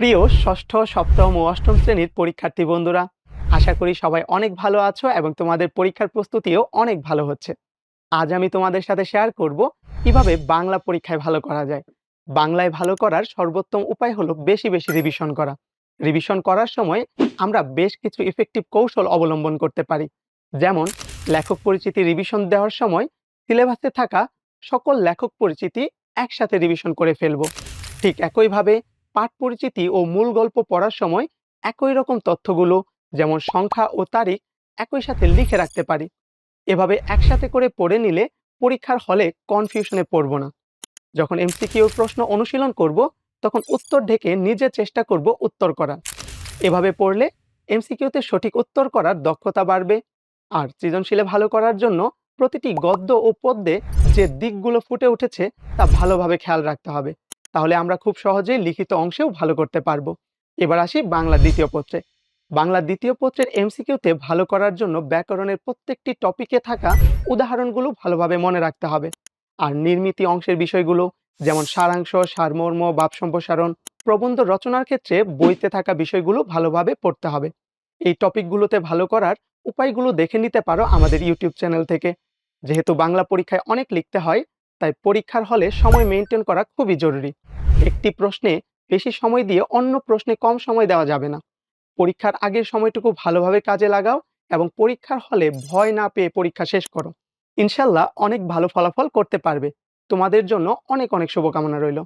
প্রিয় ষষ্ঠ, সপ্তম ও অষ্টম শ্রেণির পরীক্ষার্থী বন্ধুরা, আশা করি সবাই অনেক ভালো আছো এবং তোমাদের পরীক্ষার প্রস্তুতিও অনেক ভালো হচ্ছে। আজ আমি তোমাদের সাথে শেয়ার করব কীভাবে বাংলা পরীক্ষায় ভালো করা যায়। বাংলায় ভালো করার সর্বোত্তম উপায় হলো বেশি বেশি রিভিশন করা। রিভিশন করার সময় আমরা বেশ কিছু ইফেক্টিভ কৌশল অবলম্বন করতে পারি। যেমন, লেখক পরিচিতি রিভিশন দেওয়ার সময় সিলেবাসে থাকা সকল লেখক পরিচিতি একসাথে রিভিশন করে ফেলব। ঠিক একইভাবে পাঠ পরিচিতি ও মূল গল্প পড়ার সময় একই রকম তথ্যগুলো, যেমন সংখ্যা ও তারিখ, একই সাথে লিখে রাখতে পারি। এভাবে একসাথে করে পড়ে নিলে পরীক্ষার হলে কনফিউশনে পড়ব না। যখন এমসিকিউর প্রশ্ন অনুশীলন করব, তখন উত্তর ঢেকে নিজে চেষ্টা করব উত্তর করার। এভাবে পড়লে এমসিকিউতে সঠিক উত্তর করার দক্ষতা বাড়বে। আর সৃজনশীলে ভালো করার জন্য প্রতিটি গদ্য ও পদ্যে যে দিকগুলো ফুটে উঠেছে, তা ভালোভাবে খেয়াল রাখতে হবে। তাহলে আমরা খুব সহজেই লিখিত অংশেও ভালো করতে পারব। এবার আসি বাংলা দ্বিতীয় পত্রে। বাংলা দ্বিতীয় পত্রের এমসিকিউতে ভালো করার জন্য ব্যাকরণের প্রত্যেকটি টপিকে থাকা উদাহরণগুলো ভালোভাবে মনে রাখতে হবে। আর নির্মিতি অংশের বিষয়গুলো, যেমন সারাংশ, সারমর্ম ভাব সম্প্রসারণ, প্রবন্ধ রচনার ক্ষেত্রে বইতে থাকা বিষয়গুলো ভালোভাবে পড়তে হবে। এই টপিকগুলোতে ভালো করার উপায়গুলো দেখে নিতে পারো আমাদের ইউটিউব চ্যানেল থেকে। যেহেতু বাংলা পরীক্ষায় অনেক লিখতে হয় তাই পরীক্ষার হলে সময় মেনটেন করা খুবই জরুরি। একটি প্রশ্নে বেশি সময় দিয়ে অন্য প্রশ্নে কম সময় দেওয়া যাবে না। পরীক্ষার আগের সময়টুকু ভালোভাবে কাজে লাগাও এবং পরীক্ষার হলে ভয় না পেয়ে পরীক্ষা শেষ করো। ইনশাল্লাহ অনেক ভালো ফলাফল করতে পারবে। তোমাদের জন্য অনেক অনেক শুভকামনা রইল।